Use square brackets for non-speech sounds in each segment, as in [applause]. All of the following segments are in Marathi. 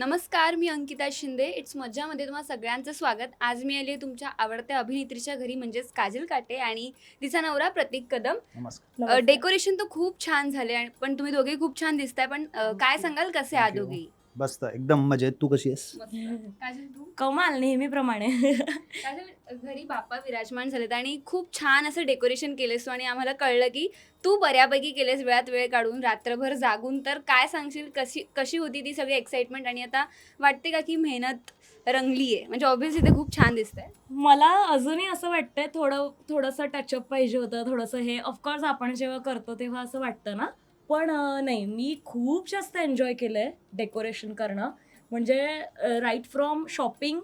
नमस्कार मी अंकिता शिंदे. इट्स मज्जामध्ये तुम्हाला सगळ्यांचं स्वागत. आज मी आली आहे तुमच्या आवडत्या अभिनेत्रीच्या घरी म्हणजेच काजल काटे आणि तिचा नवरा प्रतीक कदम. नमस्कार. डेकोरेशन तर खूप छान झाले पण तुम्ही दोघे खूप छान दिसताय पण अ, काय सांगाल कसे आहात बसत. एकदम मजेत तू कशी आहेस? काजल तू? कमाल नेहमीप्रमाणे. [laughs] काजल घरी बाप्पा विराजमान झालेत आणि खूप छान असं डेकोरेशन केलेस तू आणि आम्हाला कळलं की तू बऱ्यापैकी केलेस वेळात वेळ काढून रात्रभर जागून. तर काय सांगशील? कशी कशी होती ती सगळी एक्साइटमेंट आणि आता वाटते का की मेहनत रंगली आहे म्हणजे ऑब्व्हियसली ते खूप छान दिसतंय. मला अजूनही असं वाटतंय थोडं थोडंसं टचअप पाहिजे होतं. थोडंसं हे ऑफकोर्स आपण जेव्हा करतो तेव्हा असं वाटतं ना. पण नाही मी खूप जास्त एन्जॉय केलं आहे डेकोरेशन करणं. म्हणजे राईट फ्रॉम शॉपिंग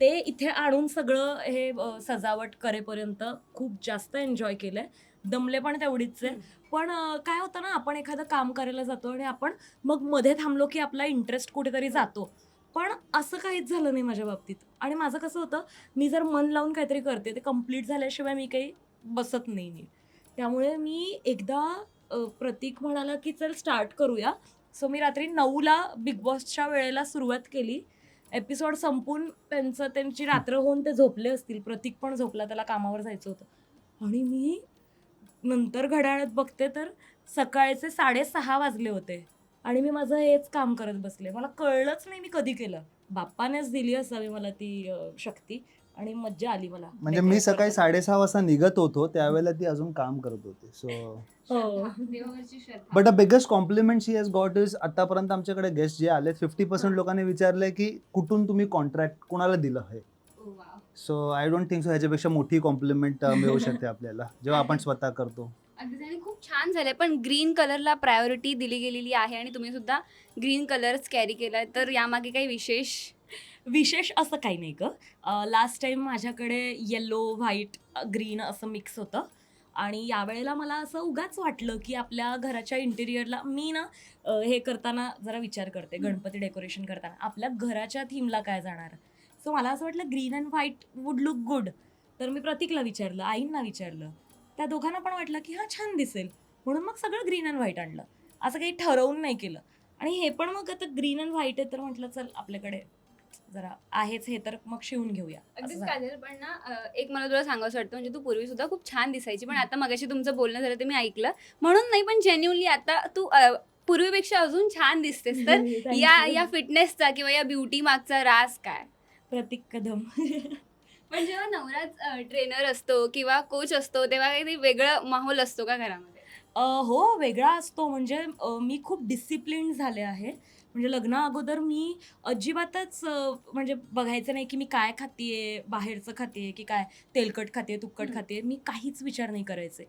ते इथे आणून सगळं हे सजावट करेपर्यंत खूप जास्त एन्जॉय केलं आहे दमले पण तेवढीच आहे पण काय होतं ना आपण एखादं काम करायला जातो आणि आपण मग मध्ये थांबलो की आपला इंटरेस्ट कुठेतरी जातो. पण असं काहीच झालं नाही माझ्या बाबतीत. आणि माझं कसं होतं मी जर मन लावून काहीतरी करते ते कंप्लीट झाल्याशिवाय मी काही बसत नाही त्यामुळे मी एकदा प्रतीक म्हणाला की चल स्टार्ट करूया. सो मी रात्री नऊला बिग बॉसच्या वेळेला सुरुवात केली. एपिसोड संपून त्यांचं त्यांची रात्र होऊन ते झोपले असतील. प्रतीक पण झोपला त्याला कामावर जायचं होतं. आणि मी नंतर घड्याळात बघते तर सकाळचे साडेसहा वाजले होते. आणि मी माझं हेच काम करत बसले. मला कळलंच नाही मी कधी केलं. बाप्पानेच दिली असावी मला ती शक्ती. आणि मज्जा आली मला. म्हणजे मी सकाळी साडेसहा वाजता निघत होतो त्यावेळेला ती अजून काम करत होती. सो हो. But a biggest compliment she has got is आतापर्यंत आमच्याकडे गेस्ट जे आले फिफ्टी पर्सेंट लोकांनी विचारलंय की कुठून तुम्ही कॉन्ट्रॅक्ट कोणाला दिलं हे? Oh, wow. So I don't think so ह्याच्यापेक्षा मोठी कॉम्प्लिमेंट मिळू शकते आपल्याला जेव्हा आपण स्वतः करतो. खूप छान झालंय. पण ग्रीन कलरला प्रायोरिटी दिली गेलेली आहे आणि तुम्ही सुद्धा ग्रीन कलरच कॅरी केलाय. तर यामागे काही विशेष विशेष असं काही नाही ग. लास्ट टाइम माझ्याकडे येलो व्हाईट ग्रीन असं मिक्स होतं. आणि यावेळेला मला असं उगाच वाटलं की आपल्या घराच्या इंटेरियरला मी ना हे करताना जरा विचार करते गणपती डेकोरेशन करताना. आपल्या घराच्या थीमला काय जाणार? सो मला असं वाटलं green and white would look good तर मी प्रतीकला विचारलं आईंना विचारलं. त्या दोघांना पण वाटलं की हा छान दिसेल. म्हणून मग सगळं ग्रीन अँड व्हाईट आणलं. असं काही ठरवून नाही केलं. आणि हे पण मग आता ग्रीन अँड व्हाईट आहे तर म्हटलं चल आपल्याकडे जरा आहेच हे तर मग शिवून घेऊया. असं अगदीच झालं. काजल पण ना अ, एक मला तुला सांगावं वाटतं म्हणजे तू पूर्वी सुद्धा खूप छान दिसायची पण आता मगाशी तुमचं बोलणं झालं ते मी ऐकलं. म्हणून नाही पण जेन्युनली आता तू अ, पूर्वीपेक्षा अजून छान दिसतेस [laughs] तर Thank या you. या फिटनेसचा किंवा या ब्युटी मागचा राज काय? प्रतीक कदम. [laughs] पण जेव्हा नवराच ट्रेनर असतो किंवा कोच असतो तेव्हा काही वेगळं माहोल असतो का घरामध्ये? अ, हो वेगळा असतो. म्हणजे अ, मी खूप डिसिप्लिन झाले आहे. म्हणजे लग्ना अगोदर मी अजिबातच म्हणजे बघायचं नाही की मी काय खातीये बाहेरचं खातीये की काय तेलकट खाते तुपकट. खाते मी काहीच विचार नाही करायचे.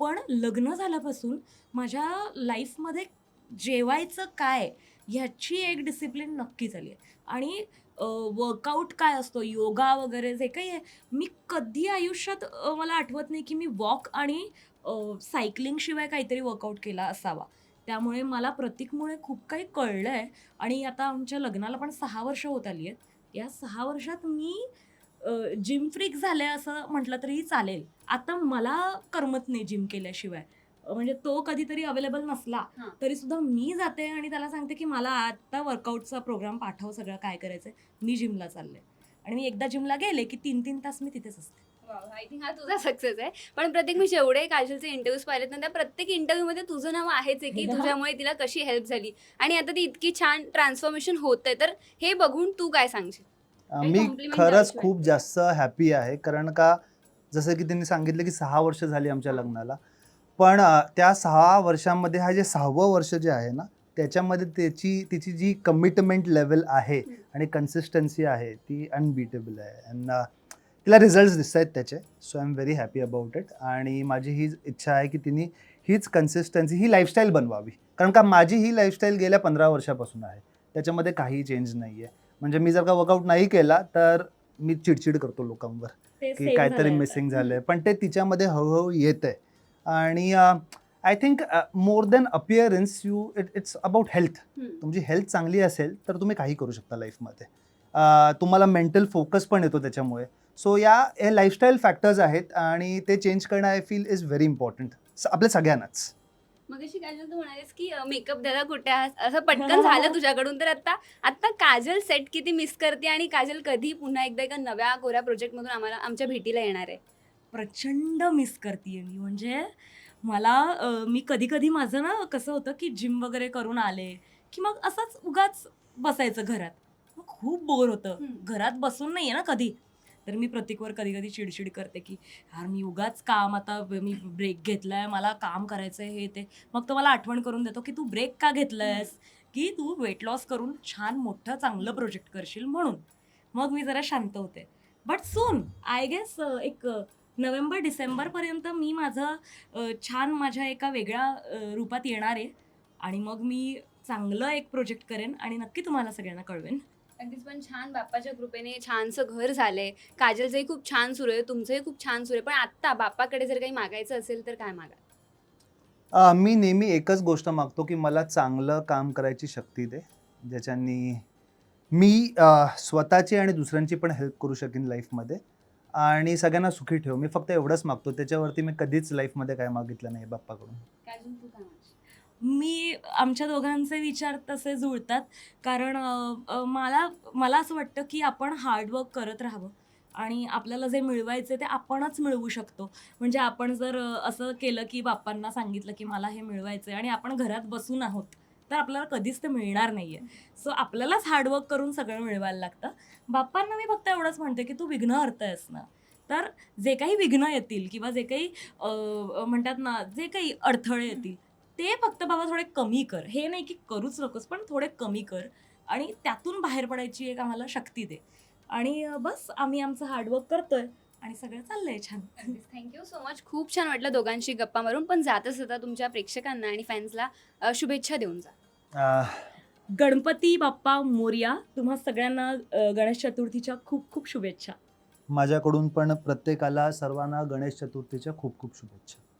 पण लग्न झाल्यापासून माझ्या लाईफमध्ये जेवायचं काय ह्याची एक डिसिप्लिन नक्कीच आली आहे. आणि वर्कआउट काय असतो योगा वगैरे जे काही आहे मी कधी आयुष्यात मला आठवत नाही की मी वॉक आणि सायकलिंग शिवाय काहीतरी वर्कआउट केला असावा. त्यामुळे मला प्रतीकमुळे खूप काही कळलं आहे आणि आता आमच्या लग्नाला पण सहा वर्ष होत आली आहेत या सहा वर्षात मी जिम फ्रीक झाले असं म्हटलं तरीही चालेल. आता मला करमत नाही जिम केल्याशिवाय. म्हणजे तो कधीतरी अवेलेबल नसला. तरी सुद्धा मी जाते आणि त्याला सांगते की मला आता वर्कआउटचा प्रोग्राम पाठव सगळं काय करायचं मी जिमला चालले. आणि मी एकदा जिमला गेले की तीन तीन तास मी तिथेच असते. आय थिंक हा तुझा सक्सेस आहे पण प्रत्येक मी जेवढे काजलचे इंटरव्ह्यूज पाहिलेत ना त्या प्रत्येक इंटरव्ह्यू मध्ये तुझं नाव आहेच आहे की. तुझ्यामुळे तिला कशी हेल्प झाली आणि आता ती इतकी छान ट्रान्सफॉर्मेशन होत आहे तर हे बघून तू काय सांगशील काही मी खरंच खूप. जास्त हॅपी आहे कारण का जसं की त्यांनी सांगितलं की सहा वर्ष झाली आमच्या लग्नाला पण त्या सहा वर्षांमध्ये हा जे सहावं वर्ष जे आहे ना त्याच्यामध्ये त्याची तिची जी कमिटमेंट लेवल आहे. आणि कन्सिस्टन्सी आहे ती अनबिटेबल आहे अँड तिला रिझल्ट दिसत आहेत त्याचे. So I am very happy about it आणि माझी ही इच्छा आहे की तिने हीच कन्सिस्टन्सी ही लाईफस्टाईल बनवावी. कारण का माझी ही लाईफस्टाईल गेल्या पंधरा वर्षापासून आहे. त्याच्यामध्ये काही चेंज नाही आहे म्हणजे मी जर का वर्कआउट नाही केला तर मी चिडचिड करतो लोकांवर. की काहीतरी. मिसिंग झालंय. पण ते तिच्यामध्ये हळूहळू येत आहे आणि I think more than appearance you it it's about health. तुमची हेल्थ चांगली असेल तर तुम्ही काही करू शकता लाईफमध्ये अ, तुम्हाला मेंटल फोकस पण येतो त्याच्यामुळे. सो या हे लाईफस्टाईल फॅक्टर्स आहेत आणि ते चेंज करणं I feel is very important आपल्या सगळ्यांनाच. मग अशी काजल तू म्हणालीस की मेकअप दादा कुठे आहात असं पटकन झालं तुझ्याकडून तर आता आता काजल सेट किती मिस करते आणि काजल कधी पुन्हा एकदा एका नव्या कोऱ्या प्रोजेक्टमधून आम्हाला आमच्या भेटीला येणार आहे? प्रचंड मिस करते मी. म्हणजे मला मी कधी कधी माझं ना कसं होतं की जिम वगैरे करून आले की मग असंच उगाच बसायचं घरात. मग खूप बोर होतं. घरात बसून नाही आहे ना कधी. तर मी प्रतीकवर कधी कधी चिडचिड करते की यार मी उगाच काम आता मी ब्रेक घेतलाय मला काम करायचं आहे हे ते. मग तो मला आठवण करून देतो की तू ब्रेक का घेतलायस? की तू वेट लॉस करून छान मोठं चांगलं प्रोजेक्ट करशील म्हणून. मग मी जरा शांत होते. बट सून आय गेस एक नोव्हेंबर डिसेंबरपर्यंत मी माझं छान माझ्या एका वेगळ्या रूपात येणार आहे. आणि मग मी चांगलं एक प्रोजेक्ट करेन आणि नक्की तुम्हाला सगळ्यांना कळवेन. अगदीच पण छान बाप्पाच्या कृपेने छानसं घर झालंय. काजलचंही खूप छान सुरू आहे तुमचंही खूप छान सुरू आहे. पण आत्ता बाप्पाकडे जर काही मागायचं असेल तर काय मागा अ, मी नेहमी एकच गोष्ट मागतो की मला चांगलं काम करायची शक्ती दे ज्याच्यानी मी अ, स्वतःची आणि दुसऱ्यांची पण हेल्प करू शकेन लाईफमध्ये आणि सगळ्यांना सुखी ठेव. मी फक्त एवढंच मागतो. त्याच्यावरती मी कधीच लाईफमध्ये काय मागितलं नाही बाप्पाकडून. काजल तू काय? मी आमच्या दोघांचे विचार तसे जुळतात. कारण मला मला असं वाटतं की आपण हार्डवर्क करत राहावं. आणि आपल्याला जे मिळवायचे ते आपणच मिळवू शकतो. म्हणजे आपण जर असं केलं की बाप्पांना सांगितलं की मला हे मिळवायचं आहे आणि आपण घरात बसून आहोत तर आपल्याला कधीच ते मिळणार नाही आहे सो आपल्यालाच हार्डवर्क करून सगळं मिळवायला लागतं. बाप्पांना मी फक्त एवढंच म्हणते की तू विघ्न आहेस ना तर जे काही विघ्न येतील किंवा जे काही म्हणतात ना जे काही अडथळे येतील ते फक्त बाबा थोडे कमी कर. हे नाही की करूच नकोस पण थोडे कमी कर. आणि त्यातून बाहेर पडायची एक आम्हाला शक्ती दे. आणि बस आम्ही आमचं हार्डवर्क करतोय आणि सगळं चाललंय छान. थँक्यू सो मच खूप छान वाटलं दोघांशी गप्पा मारून. पण जातच जाता तुमच्या प्रेक्षकांना आणि फॅन्सला शुभेच्छा देऊन जा. गणपती बाप्पा मोर्या तुम्हा सगळ्यांना गणेश चतुर्थीच्या खूप खूप शुभेच्छा. माझ्याकडून पण प्रत्येकाला सर्वांना गणेश चतुर्थीच्या खूप खूप शुभेच्छा.